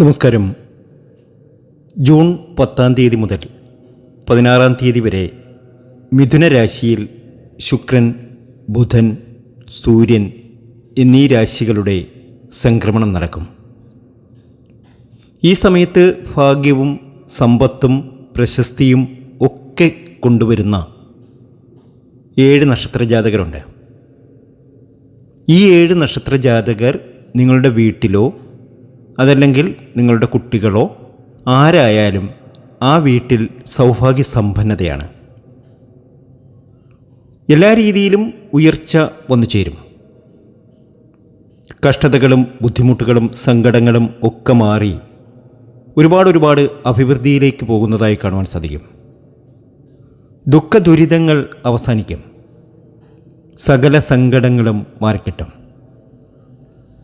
നമസ്കാരം. ജൂൺ പത്താം തീയതി മുതൽ പതിനാറാം തീയതി വരെ മിഥുന രാശിയിൽ ശുക്രൻ ബുധൻ സൂര്യൻ എന്നീ രാശികളുടെ സംക്രമണം നടക്കും. ഈ സമയത്ത് ഭാഗ്യവും സമ്പത്തും പ്രശസ്തിയും ഒക്കെ കൊണ്ടുവരുന്ന ഏഴ് നക്ഷത്ര ജാതകരുണ്ട്. ഈ ഏഴ് നക്ഷത്ര ജാതകർ നിങ്ങളുടെ വീട്ടിലോ അതല്ലെങ്കിൽ നിങ്ങളുടെ കുട്ടികളോ ആരായാലും ആ വീട്ടിൽ സൗഭാഗ്യ സമ്പന്നതയാണ് എല്ലാ രീതിയിലും ഉയർച്ച വന്നു ചേരും. കഷ്ടതകളും ബുദ്ധിമുട്ടുകളും സങ്കടങ്ങളും ഒക്കെ മാറി ഒരുപാട് ഒരുപാട് അഭിവൃദ്ധിയിലേക്ക് പോകുന്നതായി കാണുവാൻ സാധിക്കും. ദുഃഖ ദുരിതങ്ങൾ അവസാനിക്കും. സകല സങ്കടങ്ങളും മാറിക്കിട്ടും.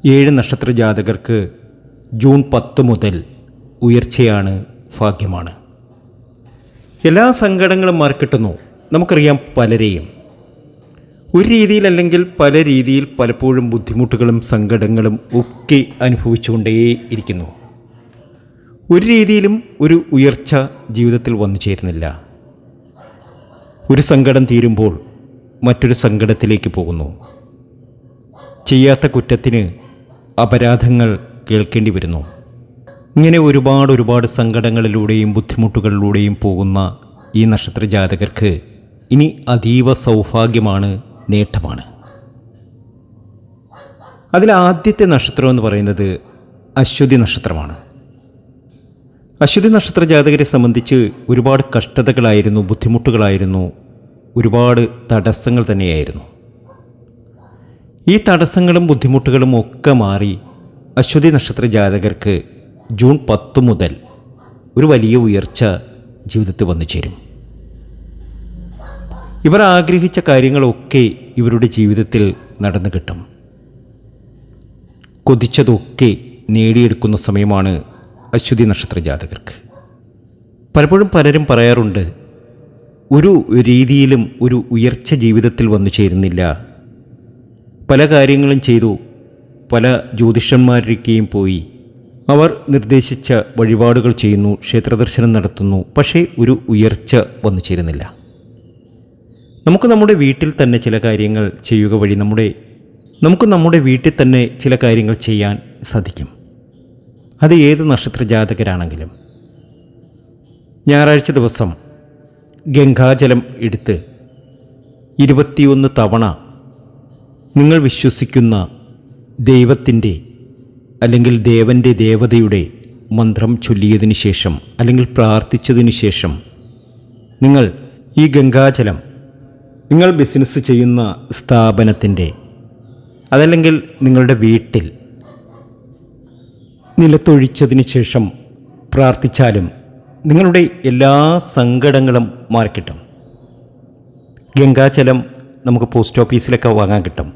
ഏഴ് നക്ഷത്ര ജാതകർക്ക് ജൂൺ പത്ത് മുതൽ ഉയർച്ചയാണ് ഭാഗ്യമാണ്. എല്ലാ സങ്കടങ്ങളും മാറിക്കിട്ടുന്നു. നമുക്കറിയാം പലരെയും. ഒരു രീതിയിൽ അല്ലെങ്കിൽ പല രീതിയിൽ പലപ്പോഴും ബുദ്ധിമുട്ടുകളും സങ്കടങ്ങളും ഒക്കെ അനുഭവിച്ചുകൊണ്ടേ ഇരിക്കുന്നു. ഒരു രീതിയിലും ഒരു ഉയർച്ച ജീവിതത്തിൽ വന്നു ചേരുന്നില്ല. ഒരു സങ്കടം തീരുമ്പോൾ മറ്റൊരു സങ്കടത്തിലേക്ക് പോകുന്നു. ചെയ്യാത്ത കുറ്റത്തിന് അപരാധങ്ങൾ കേൾക്കേണ്ടി വരുന്നു ഇങ്ങനെ ഒരുപാട് ഒരുപാട് സങ്കടങ്ങളിലൂടെയും ബുദ്ധിമുട്ടുകളിലൂടെയും പോകുന്ന ഈ നക്ഷത്ര ജാതകർക്ക് ഇനി അതീവ സൗഭാഗ്യമാണ് നേട്ടമാണ്. അതിൽ ആദ്യത്തെ നക്ഷത്രം എന്ന് പറയുന്നത് അശ്വതി നക്ഷത്രമാണ്. അശ്വതി നക്ഷത്ര ജാതകരെ സംബന്ധിച്ച് ഒരുപാട് കഷ്ടതകളായിരുന്നു ബുദ്ധിമുട്ടുകളായിരുന്നു ഒരുപാട് തടസ്സങ്ങൾ തന്നെയായിരുന്നു. ഈ തടസ്സങ്ങളും ബുദ്ധിമുട്ടുകളും ഒക്കെ മാറി അശ്വതി നക്ഷത്ര ജാതകർക്ക് ജൂൺ പത്ത് മുതൽ ഒരു വലിയ ഉയർച്ച ജീവിതത്തിൽ വന്നു ചേരും. ഇവർ ആഗ്രഹിച്ച കാര്യങ്ങളൊക്കെ ഇവരുടെ ജീവിതത്തിൽ നടന്നു കിട്ടും. കൊതിച്ചതൊക്കെ നേടിയെടുക്കുന്ന സമയമാണ് അശ്വതി നക്ഷത്ര ജാതകർക്ക്. പലപ്പോഴും പലരും പറയാറുണ്ട് ഒരു രീതിയിലും ഒരു ഉയർച്ച ജീവിതത്തിൽ വന്നു ചേരുന്നില്ല. പല കാര്യങ്ങളും ചെയ്തു പല ജ്യോതിഷന്മാരിലേക്കും പോയി. അവർ നിർദ്ദേശിച്ച വഴിപാടുകൾ ചെയ്യുന്നു ക്ഷേത്രദർശനം നടത്തുന്നു പക്ഷേ ഒരു ഉയർച്ച വന്നു ചേരുന്നില്ല. നമുക്ക് നമ്മുടെ വീട്ടിൽ തന്നെ ചില കാര്യങ്ങൾ ചെയ്യുക വഴി നമ്മുടെ നമുക്ക് നമ്മുടെ വീട്ടിൽ തന്നെ ചില കാര്യങ്ങൾ ചെയ്യാൻ സാധിക്കും. അത് ഏത് നക്ഷത്ര ജാതകരാണെങ്കിലും ഞായറാഴ്ച ദിവസം ഗംഗാജലം എടുത്ത് ഇരുപത്തിയൊന്ന് തവണ നിങ്ങൾ വിശ്വസിക്കുന്ന ദൈവത്തിന്റെ അല്ലെങ്കിൽ ദേവന്റെ ദേവതയുടെ മന്ത്രം ചൊല്ലിയതിനു ശേഷം അല്ലെങ്കിൽ പ്രാർത്ഥിച്ചതിനു ശേഷം നിങ്ങൾ ഈ ഗംഗാജലം നിങ്ങൾ ബിസിനസ് ചെയ്യുന്ന സ്ഥാപനത്തിന്റെ അതല്ലെങ്കിൽ നിങ്ങളുടെ വീട്ടിൽ നിലത്തൊഴിച്ചതിന് ശേഷം പ്രാർത്ഥിച്ചാലും നിങ്ങളുടെ എല്ലാ സങ്കടങ്ങളും മാറിക്കിട്ടും. ഗംഗാജലം നമുക്ക് പോസ്റ്റ് ഓഫീസിലൊക്കെ വാങ്ങാൻ കിട്ടും.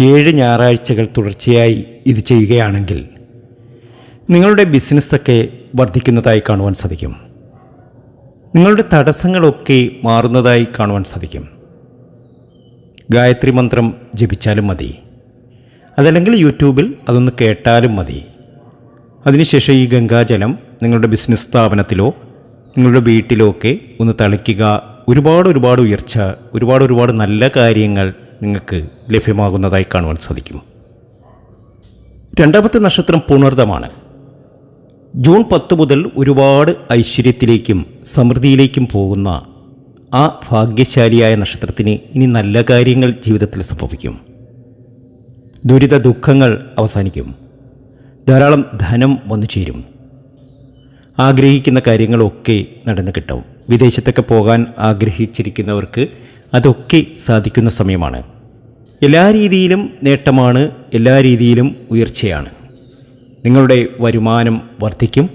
ഏഴ് ഞായറാഴ്ചകൾ തുടർച്ചയായി ഇത് ചെയ്യുകയാണെങ്കിൽ നിങ്ങളുടെ ബിസിനസ്സൊക്കെ വർദ്ധിക്കുന്നതായി കാണുവാൻ സാധിക്കും. നിങ്ങളുടെ തടസ്സങ്ങളൊക്കെ മാറുന്നതായി കാണുവാൻ സാധിക്കും. ഗായത്രി മന്ത്രം ജപിച്ചാലും മതി. അതല്ലെങ്കിൽ യൂട്യൂബിൽ അതൊന്ന് കേട്ടാലും മതി. അതിനുശേഷം ഈ ഗംഗാജലം നിങ്ങളുടെ ബിസിനസ് സ്ഥാപനത്തിലോ നിങ്ങളുടെ വീട്ടിലോ ഒക്കെ ഒന്ന് തളിക്കുക. ഒരുപാട് ഒരുപാട് ഉയർച്ച ഒരുപാട് ഒരുപാട് നല്ല കാര്യങ്ങൾ നിങ്ങൾക്ക് ലഭ്യമാകുന്നതായി കാണുവാൻ സാധിക്കും. രണ്ടാമത്തെ നക്ഷത്രം പുണർദമാണ്. ജൂൺ പത്ത് മുതൽ ഒരുപാട് ഐശ്വര്യത്തിലേക്കും സമൃദ്ധിയിലേക്കും പോകുന്ന ആ ഭാഗ്യശാലിയായ നക്ഷത്രത്തിന് ഇനി നല്ല കാര്യങ്ങൾ ജീവിതത്തിൽ സംഭവിക്കും. ദുരിത ദുഃഖങ്ങൾ അവസാനിക്കും. ധാരാളം ധനം വന്നു ചേരും. ആഗ്രഹിക്കുന്ന കാര്യങ്ങളൊക്കെ നടന്നു കിട്ടും. വിദേശത്തൊക്കെ പോകാൻ ആഗ്രഹിച്ചിരിക്കുന്നവർക്ക് അതൊക്കെ സാധിക്കുന്ന സമയമാണ്. എല്ലാ രീതിയിലും നേട്ടമാണ് എല്ലാ രീതിയിലും ഉയർച്ചയാണ്. നിങ്ങളുടെ വരുമാനം വർദ്ധിക്കും.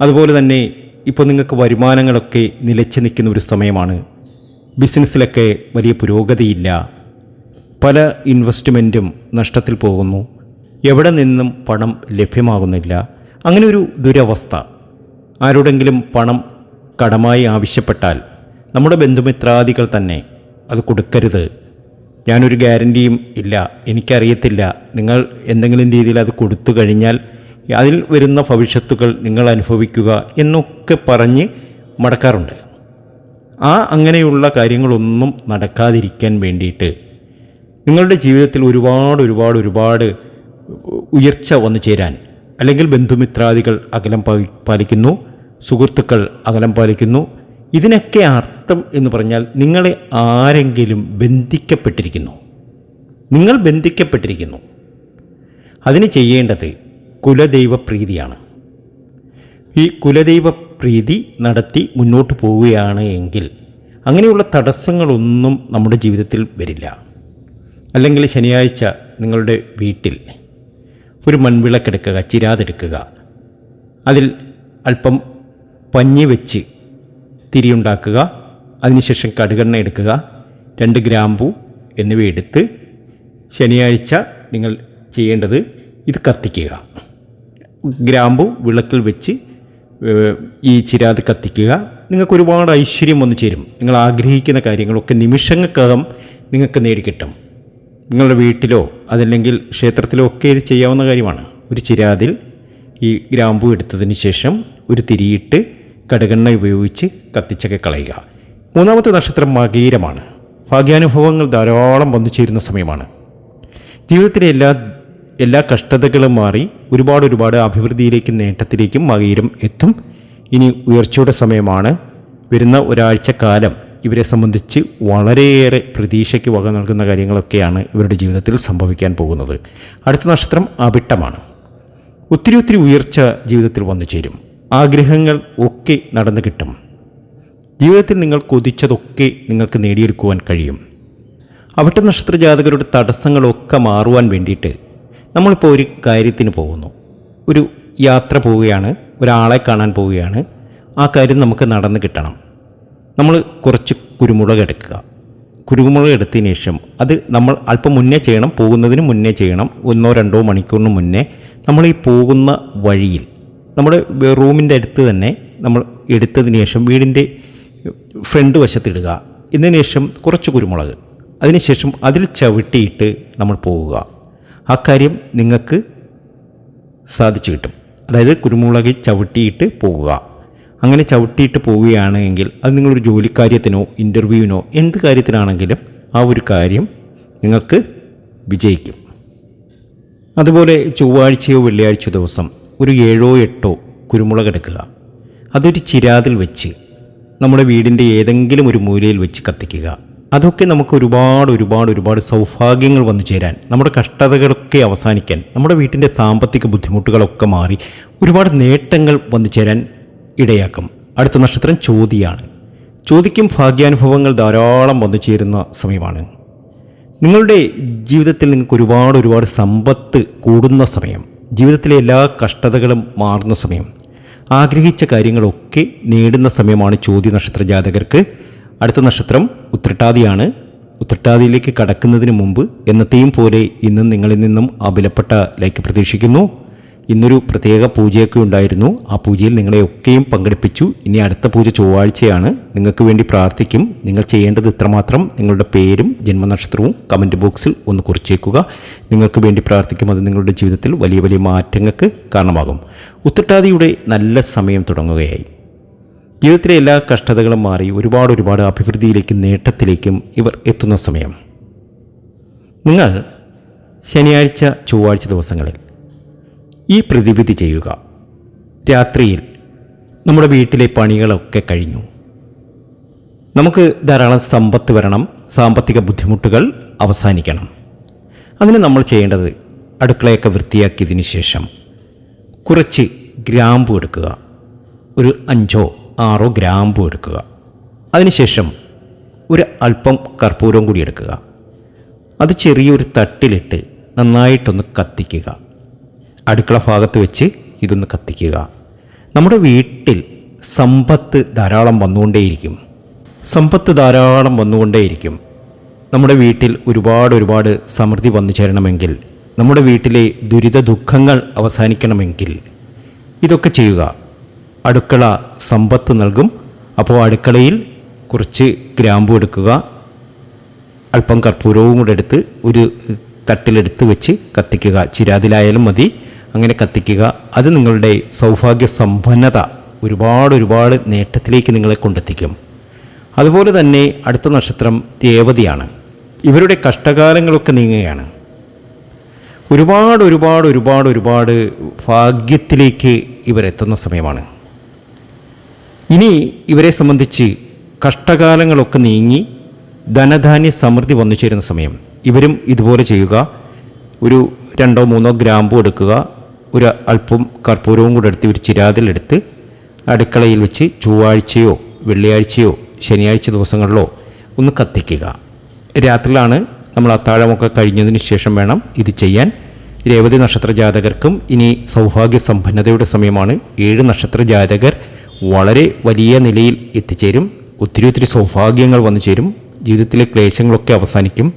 അതുപോലെ തന്നെ ഇപ്പോൾ നിങ്ങൾക്ക് വരുമാനങ്ങളൊക്കെ നിലച്ചു നിൽക്കുന്ന ഒരു സമയമാണ്. ബിസിനസ്സിലൊക്കെ വലിയ പുരോഗതിയില്ല. പല ഇൻവെസ്റ്റ്മെന്റും നഷ്ടത്തിൽ പോകുന്നു. എവിടെ നിന്നും പണം ലഭ്യമാകുന്നില്ല. അങ്ങനെ ഒരു ദുരവസ്ഥ. ആരോടെങ്കിലും പണം കടമായി ആവശ്യപ്പെട്ടാൽ നമ്മുടെ ബന്ധുമിത്രാദികൾ തന്നെ അത് കൊടുക്കരുത്. ഞാനൊരു ഗ്യാരന്റിയും ഇല്ല. എനിക്കറിയത്തില്ല. നിങ്ങൾ എന്തെങ്കിലും രീതിയിൽ അത് കൊടുത്തു കഴിഞ്ഞാൽ അതിൽ വരുന്ന ഭവിഷ്യത്തുകൾ നിങ്ങൾ അനുഭവിക്കുക എന്നൊക്കെ പറഞ്ഞ് മടക്കാറുണ്ട്. ആ അങ്ങനെയുള്ള കാര്യങ്ങളൊന്നും നടക്കാതിരിക്കാൻ വേണ്ടിയിട്ട് നിങ്ങളുടെ ജീവിതത്തിൽ ഒരുപാട് ഒരുപാട് ഒരുപാട് ഉയർച്ച വന്നു ചേരാൻ അല്ലെങ്കിൽ ബന്ധുമിത്രാദികൾ അകലം പാലിക്കുന്നു സുഹൃത്തുക്കൾ അകലം പാലിക്കുന്നു. ഇതിനൊക്കെ അർത്ഥം എന്ന് പറഞ്ഞാൽ നിങ്ങളെ ആരെങ്കിലും ബന്ധിക്കപ്പെട്ടിരിക്കുന്നു. നിങ്ങൾ ബന്ധിക്കപ്പെട്ടിരിക്കുന്നു. അതിന് ചെയ്യേണ്ടത് കുലദൈവ പ്രീതിയാണ് ഈ കുലദൈവ പ്രീതി നടത്തി മുന്നോട്ട് പോവുകയാണ് എങ്കിൽ അങ്ങനെയുള്ള തടസ്സങ്ങളൊന്നും നമ്മുടെ ജീവിതത്തിൽ വരില്ല. അല്ലെങ്കിൽ ശനിയാഴ്ച നിങ്ങളുടെ വീട്ടിൽ ഒരു മൺവിളക്കെടുക്കുക ചിരാതെടുക്കുക. അതിൽ അല്പം പഞ്ഞി വെച്ച് തിരിയുണ്ടാക്കുക. അതിനുശേഷം കടുകെണ്ണ എടുക്കുക. രണ്ട് ഗ്രാമ്പു എന്നിവ എടുത്ത് ശനിയാഴ്ച നിങ്ങൾ ചെയ്യേണ്ടത് ഇത് കത്തിക്കുക. ഗ്രാമ്പു വിളക്കിൽ വെച്ച് ഈ ചിരാത് കത്തിക്കുക. നിങ്ങൾക്ക് ഒരുപാട് ഐശ്വര്യം വന്നു ചേരും. നിങ്ങൾ ആഗ്രഹിക്കുന്ന കാര്യങ്ങളൊക്കെ നിമിഷങ്ങൾക്കകം നിങ്ങൾക്ക് നേടിക്കിട്ടും നിങ്ങളുടെ വീട്ടിലോ അതല്ലെങ്കിൽ ക്ഷേത്രത്തിലോ ഒക്കെ ഇത് ചെയ്യാവുന്ന കാര്യമാണ്. ഒരു ചിരാതിൽ ഈ ഗ്രാമ്പു എടുത്തതിന് ശേഷം ഒരു തിരിയിട്ട് കടുകെണ്ണ ഉപയോഗിച്ച് കത്തിച്ചൊക്കെ കളയുക. മൂന്നാമത്തെ നക്ഷത്രം മകീരമാണ്. ഭാഗ്യാനുഭവങ്ങൾ ധാരാളം വന്നു ചേരുന്ന സമയമാണ്. ജീവിതത്തിലെ എല്ലാ എല്ലാ കഷ്ടതകളും മാറി ഒരുപാട് ഒരുപാട് അഭിവൃദ്ധിയിലേക്കും നേട്ടത്തിലേക്കും മകീരം എത്തും. ഇനി ഉയർച്ചയുടെ സമയമാണ്. വരുന്ന ഒരാഴ്ച കാലം ഇവരെ സംബന്ധിച്ച് വളരെയേറെ പ്രതീക്ഷയ്ക്ക് വക നൽകുന്ന കാര്യങ്ങളൊക്കെയാണ് ഇവരുടെ ജീവിതത്തിൽ സംഭവിക്കാൻ പോകുന്നത്. അടുത്ത നക്ഷത്രം അവിട്ടമാണ്. ഒത്തിരി ഒത്തിരി ഉയർച്ച ജീവിതത്തിൽ വന്നു ചേരും ആഗ്രഹങ്ങൾ ഒക്കെ നടന്നു കിട്ടും ജീവിതത്തിൽ നിങ്ങൾ കൊതിച്ചതൊക്കെ നിങ്ങൾക്ക് നേടിയെടുക്കുവാൻ കഴിയും. അവിട്ട നക്ഷത്ര ജാതകരുടെ തടസ്സങ്ങളൊക്കെ മാറുവാൻ വേണ്ടിയിട്ട് നമ്മളിപ്പോൾ ഒരു കാര്യത്തിന് പോകുന്നു. ഒരു യാത്ര പോവുകയാണ് ഒരാളെ കാണാൻ പോവുകയാണ്. ആ കാര്യം നമുക്ക് നടന്ന് കിട്ടണം. നമ്മൾ കുറച്ച് കുരുമുളക് എടുക്കുക. കുരുമുളക് എടുത്തതിന് ശേഷം അത് നമ്മൾ അല്പം മുന്നേ ചെയ്യണം പോകുന്നതിന് മുന്നേ ചെയ്യണം. ഒന്നോ രണ്ടോ മണിക്കൂറിന് മുന്നേ നമ്മൾ ഈ പോകുന്ന വഴിയിൽ നമ്മുടെ റൂമിന്റെ അടുത്ത് തന്നെ നമ്മൾ എടുത്തതിന് ശേഷം വീടിന്റെ ഫ്രണ്ട് വശത്തിടുക. ഇതിന് ശേഷം കുറച്ച് കുരുമുളക്. അതിനുശേഷം അതിൽ ചവിട്ടിയിട്ട് നമ്മൾ പോവുക. ആ കാര്യം നിങ്ങൾക്ക് സാധിച്ചു കിട്ടും. അതായത് കുരുമുളക് ചവിട്ടിയിട്ട് പോവുക. അങ്ങനെ ചവിട്ടിയിട്ട് പോവുകയാണെങ്കിൽ അത് നിങ്ങളൊരു ജോലിക്കാര്യത്തിനോ ഇന്റർവ്യൂവിനോ എന്ത് കാര്യത്തിനാണെങ്കിലും ആ ഒരു കാര്യം നിങ്ങൾക്ക് വിജയിക്കും. അതുപോലെ ചൊവ്വാഴ്ചയോ വെള്ളിയാഴ്ച ദിവസം ഒരു ഏഴോ എട്ടോ കുരുമുളക് എടുക്കുക. അതൊരു ചിരാതിൽ വെച്ച് നമ്മുടെ വീടിന്റെ ഏതെങ്കിലും ഒരു മൂലയിൽ വെച്ച് കത്തിക്കുക. അതൊക്കെ നമുക്ക് ഒരുപാട് ഒരുപാട് ഒരുപാട് സൗഭാഗ്യങ്ങൾ വന്നു ചേരാൻ നമ്മുടെ കഷ്ടതകളൊക്കെ അവസാനിക്കാൻ നമ്മുടെ വീട്ടിന്റെ സാമ്പത്തിക ബുദ്ധിമുട്ടുകളൊക്കെ മാറി ഒരുപാട് നേട്ടങ്ങൾ വന്നു ചേരാൻ ഇടയാക്കും. അടുത്ത നക്ഷത്രം ചോതിയാണ്. ചോദിക്കും ഭാഗ്യാനുഭവങ്ങൾ ധാരാളം വന്നു ചേരുന്ന സമയമാണ്. നിങ്ങളുടെ ജീവിതത്തിൽ നിങ്ങൾക്ക് ഒരുപാട് ഒരുപാട് സമ്പത്ത് കൂടുന്ന സമയം ജീവിതത്തിലെ എല്ലാ കഷ്ടതകളും മാറുന്ന സമയം ആഗ്രഹിച്ച കാര്യങ്ങളൊക്കെ നേടുന്ന സമയമാണ് ചോദ്യ നക്ഷത്ര ജാതകർക്ക്. അടുത്ത നക്ഷത്രം ഉത്രട്ടാതിയാണ്. ഉത്രട്ടാതിയിലേക്ക് കടക്കുന്നതിന് മുമ്പ് എന്നത്തെയും പോലെ ഇന്നും നിങ്ങളിൽ നിന്നും അബിലപ്പെട്ട ലൈക്ക് പ്രതീക്ഷിക്കുന്നു. ഇന്നൊരു പ്രത്യേക പൂജയൊക്കെ ഉണ്ടായിരുന്നു. ആ പൂജയിൽ നിങ്ങളെയൊക്കെയും പങ്കെടുപ്പിച്ചു. ഇനി അടുത്ത പൂജ ചൊവ്വാഴ്ചയാണ്. നിങ്ങൾക്ക് വേണ്ടി പ്രാർത്ഥിക്കും. നിങ്ങൾ ചെയ്യേണ്ടത് ഇത്രമാത്രം. നിങ്ങളുടെ പേരും ജന്മനക്ഷത്രവും കമന്റ് ബോക്സിൽ ഒന്ന് കുറിച്ചേക്കുക. നിങ്ങൾക്ക് വേണ്ടി പ്രാർത്ഥിക്കും. അത് നിങ്ങളുടെ ജീവിതത്തിൽ വലിയ വലിയ മാറ്റങ്ങൾക്ക് കാരണമാകും. ഉത്തട്ടാതിയുടെ നല്ല സമയം തുടങ്ങുകയായി. ജീവിതത്തിലെ എല്ലാ കഷ്ടതകളും മാറി ഒരുപാട് ഒരുപാട് അഭിവൃദ്ധിയിലേക്കും നേട്ടത്തിലേക്കും ഇവർ എത്തുന്ന സമയം. നിങ്ങൾ ശനിയാഴ്ച ചൊവ്വാഴ്ച ദിവസങ്ങളിൽ ഈ പ്രതിവിധി ചെയ്യുക. രാത്രിയിൽ നമ്മുടെ വീട്ടിലെ പണികളൊക്കെ കഴിഞ്ഞു. നമുക്ക് ധാരാളം സമ്പത്ത് വരണം സാമ്പത്തിക ബുദ്ധിമുട്ടുകൾ അവസാനിക്കണം. അതിന് നമ്മൾ ചെയ്യേണ്ടത് അടുക്കളയൊക്കെ വൃത്തിയാക്കിയതിന് ശേഷം കുറച്ച് ഗ്രാമ്പു എടുക്കുക. ഒരു അഞ്ചോ ആറോ ഗ്രാമ്പു എടുക്കുക. അതിനുശേഷം ഒരു അല്പം കർപ്പൂരം കൂടി എടുക്കുക. അത് ചെറിയൊരു തട്ടിലിട്ട് നന്നായിട്ടൊന്ന് കത്തിക്കുക. അടുക്കള ഭാഗത്ത് വെച്ച് ഇതൊന്ന് കത്തിക്കുക. നമ്മുടെ വീട്ടിൽ സമ്പത്ത് ധാരാളം വന്നുകൊണ്ടേയിരിക്കും. സമ്പത്ത് ധാരാളം വന്നുകൊണ്ടേയിരിക്കും. നമ്മുടെ വീട്ടിൽ ഒരുപാട് ഒരുപാട് സമൃദ്ധി വന്നു ചേരണമെങ്കിൽ നമ്മുടെ വീട്ടിലെ ദുരിത ദുഃഖങ്ങൾ അവസാനിക്കണമെങ്കിൽ ഇതൊക്കെ ചെയ്യുക. അടുക്കള സമ്പത്ത് നൽകും. അപ്പോൾ അടുക്കളയിൽ കുറച്ച് ഗ്രാമ്പു എടുക്കുക. അല്പം കർപ്പൂരവും കൂടെ എടുത്ത് ഒരു തട്ടിലെടുത്ത് വെച്ച് കത്തിക്കുക. ചിരാതിലായാലും മതി. അങ്ങനെ കത്തിക്കുക. അത് നിങ്ങളുടെ സൗഭാഗ്യ സമ്പന്നത ഒരുപാട് ഒരുപാട് നേട്ടത്തിലേക്ക് നിങ്ങളെ കൊണ്ടെത്തിക്കും. അതുപോലെ തന്നെ അടുത്ത നക്ഷത്രം രേവതിയാണ്. ഇവരുടെ കഷ്ടകാലങ്ങളൊക്കെ നീങ്ങുകയാണ്. ഒരുപാട് ഒരുപാട് ഒരുപാട് ഒരുപാട് ഭാഗ്യത്തിലേക്ക് ഇവരെത്തുന്ന സമയമാണ്. ഇനി ഇവരെ സംബന്ധിച്ച് കഷ്ടകാലങ്ങളൊക്കെ നീങ്ങി ധനധാന്യ സമൃദ്ധി വന്നു ചേരുന്ന സമയം. ഇവരും ഇതുപോലെ ചെയ്യുക. ഒരു രണ്ടോ മൂന്നോ ഗ്രാമ്പു എടുക്കുക. ഒരു അല്പം കർപ്പൂരവും കൂടെ എടുത്ത് ഒരു ചിരാതിലെടുത്ത് അടുക്കളയിൽ വെച്ച് ചൊവ്വാഴ്ചയോ വെള്ളിയാഴ്ചയോ ശനിയാഴ്ച ദിവസങ്ങളിലോ ഒന്ന് കത്തിക്കുക. രാത്രിയിലാണ് നമ്മൾ അത്താഴമൊക്കെ കഴിഞ്ഞതിന് ശേഷം വേണം ഇത് ചെയ്യാൻ. രേവതി നക്ഷത്ര ജാതകർക്കും ഇനി സൗഭാഗ്യ സമ്പന്നതയുടെ സമയമാണ്. ഏഴ് നക്ഷത്ര ജാതകർ വളരെ വലിയ നിലയിൽ എത്തിച്ചേരും. ഒത്തിരി ഒത്തിരി സൗഭാഗ്യങ്ങൾ വന്നു ചേരും. ജീവിതത്തിലെ ക്ലേശങ്ങളൊക്കെ അവസാനിക്കും.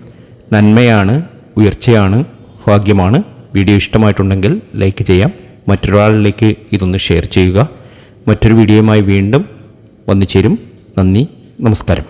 നന്മയാണ് ഉയർച്ചയാണ് ഭാഗ്യമാണ്. വീഡിയോ ഇഷ്ടമായിട്ടുണ്ടെങ്കിൽ ലൈക്ക് ചെയ്യാം. മറ്റൊരാളിലേക്ക് ഇതൊന്ന് ഷെയർ ചെയ്യുക. മറ്റൊരു വീഡിയോയുമായി വീണ്ടും വന്നു ചേരും നന്ദി. നമസ്കാരം.